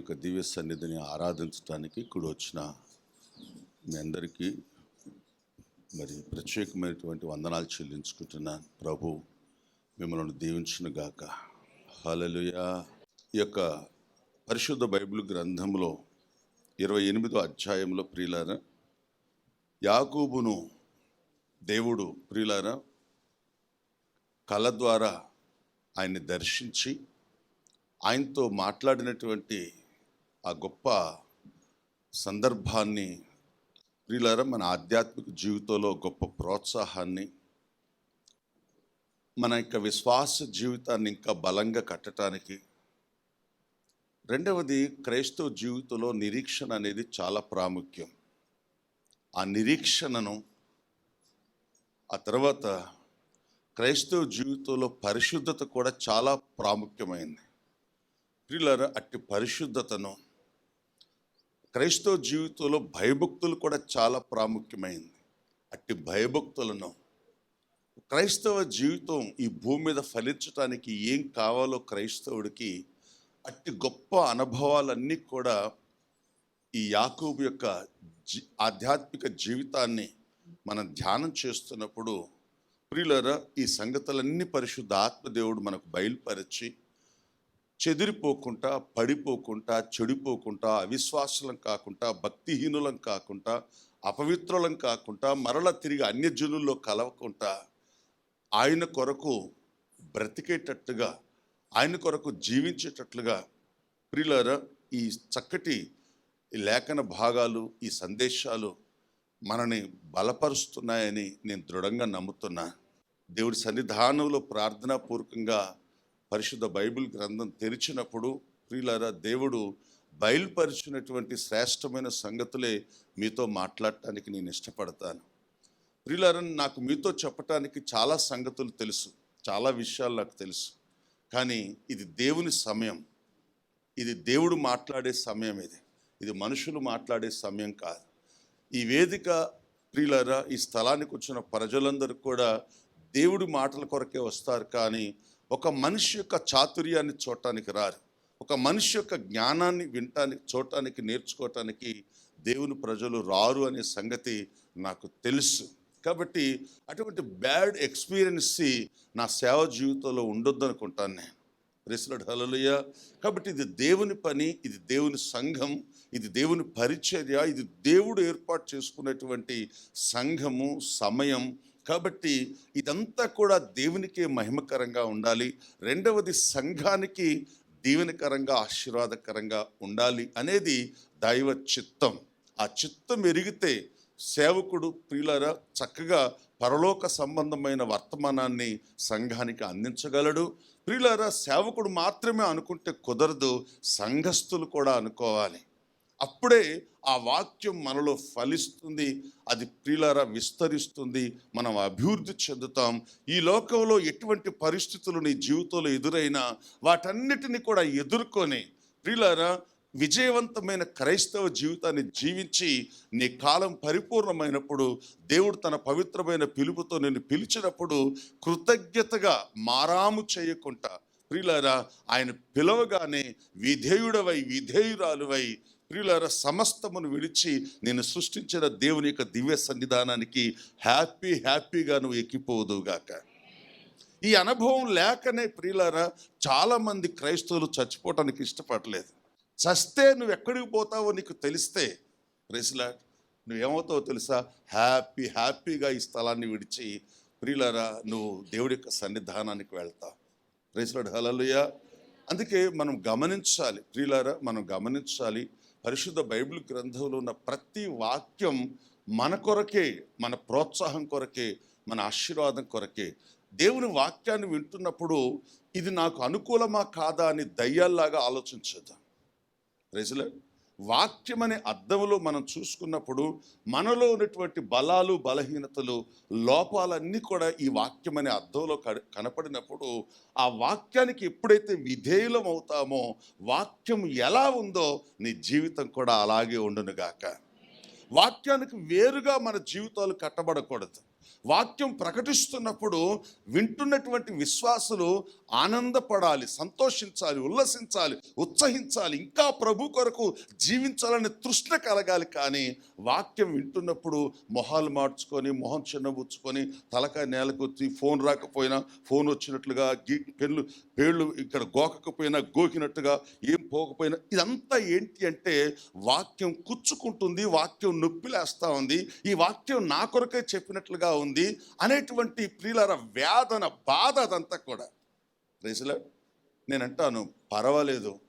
యొక్క దివ్య సన్నిధిని ఆరాధించడానికి ఇక్కడ వచ్చిన మీ అందరికీ మరి ప్రత్యేకమైనటువంటి వందనాలు చెల్లించుకుంటున్నాను ప్రభు మిమ్మల్ని దీవించును గాక. హలలుయ ఈ యొక్క పరిశుద్ధ బైబిల్ గ్రంథంలో ఇరవై ఎనిమిదో అధ్యాయంలో ప్రియులారా యాకూబును దేవుడు ప్రియులారా కళ ద్వారా ఆయన్ని దర్శించి ఆయనతో మాట్లాడినటువంటి ఆ గొప్ప సందర్భాన్ని ప్రియులారా మన ఆధ్యాత్మిక జీవితంలో గొప్ప ప్రోత్సాహాన్ని మన యొక్క విశ్వాస జీవితాన్ని ఇంకా బలంగా కట్టడానికి రెండవది క్రైస్తవ జీవితంలో నిరీక్షణ అనేది చాలా ప్రాముఖ్యం. ఆ నిరీక్షణను ఆ తర్వాత క్రైస్తవ జీవితంలో పరిశుద్ధత కూడా చాలా ప్రాముఖ్యమైంది. ప్రియులారా అట్టి పరిశుద్ధతను క్రైస్తవ జీవితంలో భయభక్తులు కూడా చాలా ప్రాముఖ్యమైంది. అట్టి భయభక్తులను క్రైస్తవ జీవితం ఈ భూమి మీద ఫలించడానికి ఏం కావాలో క్రైస్తవుడికి అట్టి గొప్ప అనుభవాలన్నీ కూడా ఈ యాకూబు యొక్క జీ ఆధ్యాత్మిక జీవితాన్ని మనం ధ్యానం చేస్తున్నప్పుడు ప్రియులరా ఈ సంగతులన్నీ పరిశుద్ధ ఆత్మదేవుడు మనకు బయలుపరిచి చెదిరిపోకుండా పడిపోకుండా చెడిపోకుండా అవిశ్వాసులం కాకుండా భక్తిహీనులం కాకుండా అపవిత్రులం కాకుండా మరల తిరిగి అన్యజనుల్లో కలవకుండా ఆయన కొరకు బ్రతికేటట్టుగా ఆయన కొరకు జీవించేటట్లుగా ప్రియులారా ఈ చక్కటి లేఖన భాగాలు ఈ సందేశాలు మనని బలపరుస్తున్నాయని నేను దృఢంగా నమ్ముతున్నా. దేవుడి సన్నిధానంలో ప్రార్థనాపూర్వకంగా పరిశుద్ధ బైబిల్ గ్రంథం తెరిచినప్పుడు ప్రియులారా దేవుడు బయలుపరిచినటువంటి శ్రేష్టమైన సంగతులే మీతో మాట్లాడటానికి నేను ఇష్టపడతాను. ప్రియులారా నాకు మీతో చెప్పటానికి చాలా సంగతులు తెలుసు చాలా విషయాలు నాకు తెలుసు. కానీ ఇది దేవుని సమయం. ఇది దేవుడు మాట్లాడే సమయం ఇది. ఇది మనుషులు మాట్లాడే సమయం కాదు. ఈ వేదిక ప్రియులారా ఈ స్థలానికి వచ్చిన ప్రజలందరూ కూడా దేవుడి మాటల కొరకే వస్తారు కానీ ఒక మనిషి యొక్క చాతుర్యాన్ని చూడటానికి రారు. ఒక మనిషి యొక్క జ్ఞానాన్ని వినటానికి చూడటానికి నేర్చుకోవటానికి దేవుని ప్రజలు రారు అనే సంగతి నాకు తెలుసు. కాబట్టి అటువంటి బ్యాడ్ ఎక్స్పీరియన్స్ నా సేవ జీవితంలో ఉండొద్దు అనుకుంటాను నేను. ప్రెసిడెంట్ హలలుయ కాబట్టి ఇది దేవుని పని ఇది దేవుని సంఘం ఇది దేవుని పరిచర్య ఇది దేవుడు ఏర్పాటు చేసుకున్నటువంటి సంఘము సమయం కాబట్టి ఇదంతా కూడా దేవునికే మహిమకరంగా ఉండాలి. రెండవది సంఘానికి దీవెనకరంగా ఆశీర్వాదకరంగా ఉండాలి అనేది దైవ చిత్తం. ఆ చిత్తం ఎరిగితే సేవకుడు ప్రియులరా చక్కగా పరలోక సంబంధమైన వర్తమానాన్ని సంఘానికి అందించగలడు. ప్రియులారా సేవకుడు మాత్రమే అనుకుంటే కుదరదు సంఘస్థులు కూడా అనుకోవాలి. అప్పుడే ఆ వాక్యం మనలో ఫలిస్తుంది అది ప్రియులారా విస్తరిస్తుంది మనం అభివృద్ధి చెందుతాం. ఈ లోకంలో ఎటువంటి పరిస్థితులు నీ జీవితంలో ఎదురైనా వాటన్నిటిని కూడా ఎదుర్కొని ప్రియులారా విజయవంతమైన క్రైస్తవ జీవితాన్ని జీవించి నీ కాలం పరిపూర్ణమైనప్పుడు దేవుడు తన పవిత్రమైన పిలుపుతో నేను పిలిచినప్పుడు కృతజ్ఞతగా మారాము చేయకుండా ప్రియులారా ఆయన పిలవగానే విధేయుడవై విధేయురాలువై ప్రియులార సమస్తమును విడిచి నేను సృష్టించిన దేవుని యొక్క దివ్య సన్నిధానానికి హ్యాపీ హ్యాపీగా నువ్వు ఎక్కిపోదుగాక ఈ అనుభవం లేకనే ప్రియులారా చాలామంది క్రైస్తవులు చచ్చిపోవటానికి ఇష్టపడలేదు. చస్తే నువ్వు ఎక్కడికి పోతావో నీకు తెలిస్తే ప్రెసిలా నువ్వేమవుతావో తెలుసా? హ్యాపీ హ్యాపీగా ఈ స్థలాన్ని విడిచి ప్రియులరా నువ్వు దేవుడి యొక్క సన్నిధానానికి వెళ్తావు. ప్రెసిలాడ్ హలలుయ అందుకే మనం గమనించాలి ప్రియులారా మనం గమనించాలి పరిశుద్ధ బైబిల్ గ్రంథంలో ఉన్న ప్రతి వాక్యం మన కొరకే మన ప్రోత్సాహం కొరకే మన ఆశీర్వాదం కొరకే. దేవుని వాక్యాన్ని వింటున్నప్పుడు ఇది నాకు అనుకూలమా కాదా అని దయ్యాల్లాగా ఆలోచించదు ప్రజలే వాక్యం అనే అర్థంలో మనం చూసుకున్నప్పుడు మనలో ఉన్నటువంటి బలాలు బలహీనతలు లోపాలన్నీ కూడా ఈ వాక్యం అనే అర్థంలో కనపడినప్పుడు ఆ వాక్యానికి ఎప్పుడైతే విధేయులం అవుతామో వాక్యం ఎలా ఉందో నీ జీవితం కూడా అలాగే ఉండునుగాక. వాక్యానికి వేరుగా మన జీవితాలు కట్టబడకూడదు. వాక్యం ప్రకటిస్తున్నప్పుడు వింటున్నటువంటి విశ్వాసులు ఆనందపడాలి సంతోషించాలి ఉల్లసించాలి ఉత్సహించాలి ఇంకా ప్రభు కొరకు జీవించాలనే తృష్ణ కలగాలి. కానీ వాక్యం వింటున్నప్పుడు మొహాలు మార్చుకొని మొహం చిన్నబుచ్చుకొని తలకాయ నేలకొచ్చి ఫోన్ రాకపోయినా ఫోన్ వచ్చినట్లుగా గీ పెళ్ళు పేళ్ళు ఇక్కడ గోకకపోయినా గోకినట్టుగా ఏ పోకపోయినా ఇదంతా ఏంటి అంటే వాక్యం కుచ్చుకుంటుంది వాక్యం నొప్పిలేస్తూ ఉంది ఈ వాక్యం నా కొరకే చెప్పినట్లుగా ఉంది అనేటువంటి ప్రియులర వేదన బాధ అదంతా కూడా. రేసులో నేను అంటాను పర్వాలేదు.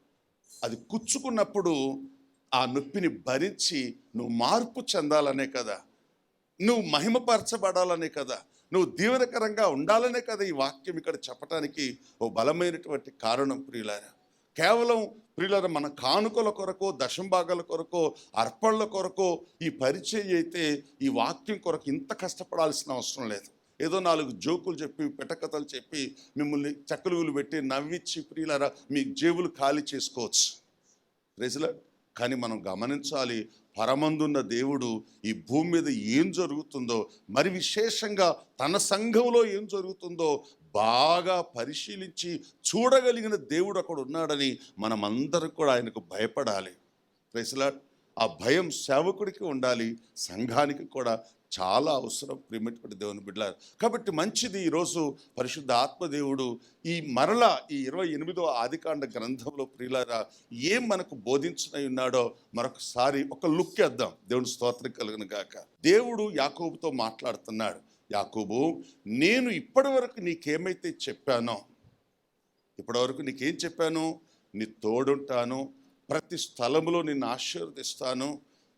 అది కుచ్చుకున్నప్పుడు ఆ నొప్పిని భరించి నువ్వు మార్పు చెందాలనే కదా. నువ్వు మహిమపరచబడాలనే కదా. నువ్వు దీవెనకరంగా ఉండాలనే కదా ఈ వాక్యం ఇక్కడ చెప్పటానికి ఓ బలమైనటువంటి కారణం ప్రియులారా. కేవలం ప్రియులర మన కానుకల కొరకు దశంభాగాల కొరకు అర్పణల కొరకు ఈ పరిచయం అయితే ఈ వాక్యం కొరకు ఇంత కష్టపడాల్సిన అవసరం లేదు. ఏదో నాలుగు జోకులు చెప్పి పిటకథలు చెప్పి మిమ్మల్ని చక్కలుగులు పెట్టి నవ్విచ్చి ప్రియులారా మీ జేబులు ఖాళీ చేసుకోవచ్చు. ప్రజల కానీ మనం గమనించాలి పరమందున్న దేవుడు ఈ భూమి మీద ఏం జరుగుతుందో మరి విశేషంగా తన సంఘంలో ఏం జరుగుతుందో బాగా పరిశీలించి చూడగలిగిన దేవుడు అక్కడ ఉన్నాడని మనమందరం కూడా ఆయనకు భయపడాలి. ప్రజల ఆ భయం సేవకుడికి ఉండాలి సంఘానికి కూడా చాలా అవసరం ప్రియమైనటువంటి దేవుని బిడ్డారు కాబట్టి మంచిది ఈరోజు పరిశుద్ధ ఆత్మదేవుడు ఈ మరల ఈ ఇరవై ఎనిమిదో ఆదికాండ గ్రంథంలో ప్రియులారా ఏం మనకు బోధించనై ఉన్నాడో మరొకసారి ఒక లుక్ వేద్దాం. దేవుని స్తోత్రం కలిగిన గాక. దేవుడు యాకోబుతో మాట్లాడుతున్నాడు. యాకోబు నేను ఇప్పటి వరకు నీకేమైతే చెప్పానో ఇప్పటివరకు నీకేం చెప్పాను నీ తోడుంటాను ప్రతి స్థలంలో నిన్ను ఆశీర్వదిస్తాను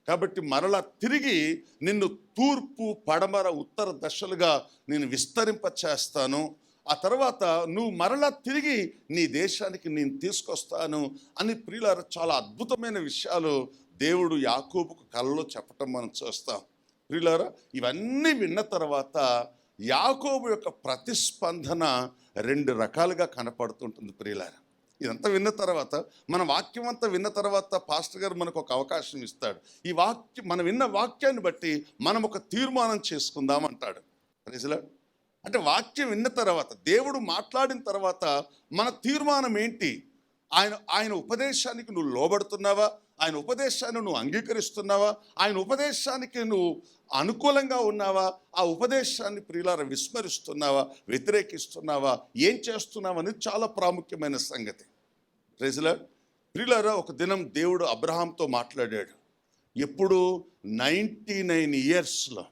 కాబట్టి మరలా తిరిగి నిన్ను తూర్పు పడమర ఉత్తర దశలుగా నేను విస్తరింప చేస్తాను ఆ తర్వాత నువ్వు మరలా తిరిగి నీ దేశానికి నేను తీసుకొస్తాను అని ప్రియుల చాలా అద్భుతమైన విషయాలు దేవుడు యాకూబుకు కళ్ళలో చెప్పటం మనం చూస్తాం. ప్రియులారా ఇవన్నీ విన్న తర్వాత యాకోబు యొక్క ప్రతిస్పందన రెండు రకాలుగా కనపడుతుంటుంది ప్రియులారా. ఇదంతా విన్న తర్వాత మన వాక్యం అంతా విన్న తర్వాత పాస్టర్ గారు మనకు ఒక అవకాశం ఇస్తాడు. ఈ వాక్యం మనం విన్న వాక్యాన్ని బట్టి మనం ఒక తీర్మానం చేసుకుందాం అంటాడు. ప్రజల అంటే వాక్యం విన్న తర్వాత దేవుడు మాట్లాడిన తర్వాత మన తీర్మానం ఏంటి? ఆయన ఆయన ఉపదేశానికి నువ్వు లోబడుతున్నావా? ఆయన ఉపదేశాన్ని నువ్వు అంగీకరిస్తున్నావా? ఆయన ఉపదేశానికి నువ్వు అనుకూలంగా ఉన్నావా? ఆ ఉపదేశాన్ని ప్రియులార విస్మరిస్తున్నావా? వ్యతిరేకిస్తున్నావా? ఏం చేస్తున్నావా అనేది చాలా ప్రాముఖ్యమైన సంగతి. ప్రజల ప్రియులారా ఒక దినం దేవుడు అబ్రహాంతో మాట్లాడాడు. ఎప్పుడు నైంటీ నైన్ ఇయర్స్లో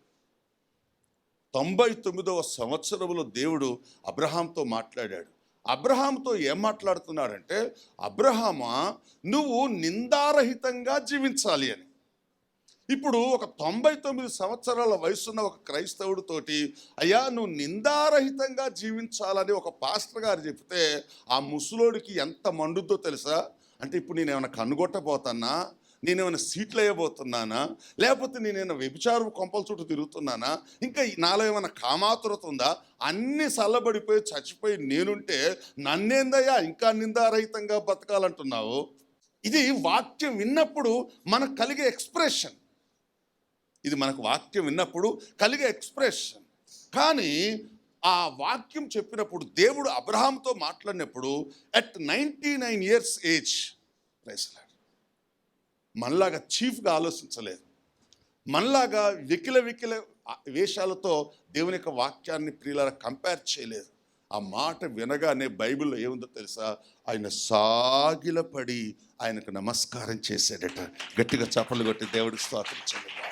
తొంభై తొమ్మిదవ సంవత్సరంలో దేవుడు అబ్రహాంతో మాట్లాడాడు. అబ్రహాంతో ఏం మాట్లాడుతున్నాడంటే అబ్రహామా నువ్వు నిందారహితంగా జీవించాలి అని. ఇప్పుడు ఒక తొంభై తొమ్మిది సంవత్సరాల వయసున్న ఒక క్రైస్తవుడితోటి అయ్యా నువ్వు నిందారహితంగా జీవించాలని ఒక పాస్టర్ గారు చెప్తే ఆ ముసలోడికి ఎంత మండుద్దో తెలుసా? అంటే ఇప్పుడు నేను ఏమైనా కనుగొట్టబోతానా నేనేమైనా సీట్లు వేయబోతున్నానా లేకపోతే నేనేమైనా వ్యభిచారం కొంపల చుట్టూ తిరుగుతున్నానా? ఇంకా నాలో ఏమైనా కామాతురత ఉందా? అన్ని చల్లబడిపోయి చచ్చిపోయి నేనుంటే నన్నేందయ్యా ఇంకా నిందారహితంగా బతకాలంటున్నావు? ఇది వాక్యం విన్నప్పుడు మనకు కలిగే ఎక్స్ప్రెషన్. ఇది మనకు వాక్యం విన్నప్పుడు కలిగే ఎక్స్ప్రెషన్. కానీ ఆ వాక్యం చెప్పినప్పుడు దేవుడు అబ్రహాంతో మాట్లాడినప్పుడు at ninety nine years age ప్రైస్లాడ్ మనలాగా చీఫ్గా ఆలోచించలేదు. మనలాగా వికిల వికిల వేషాలతో దేవుని యొక్క వాక్యాన్ని ప్రియులారా కంపేర్ చేయలేదు. ఆ మాట వినగానే బైబిల్లో ఏముందో తెలుసా? ఆయన సాగిలపడి ఆయనకు నమస్కారం చేశాడట. గట్టిగా చప్పలు కొట్టి దేవుడికి స్తోత్రం చేయాలి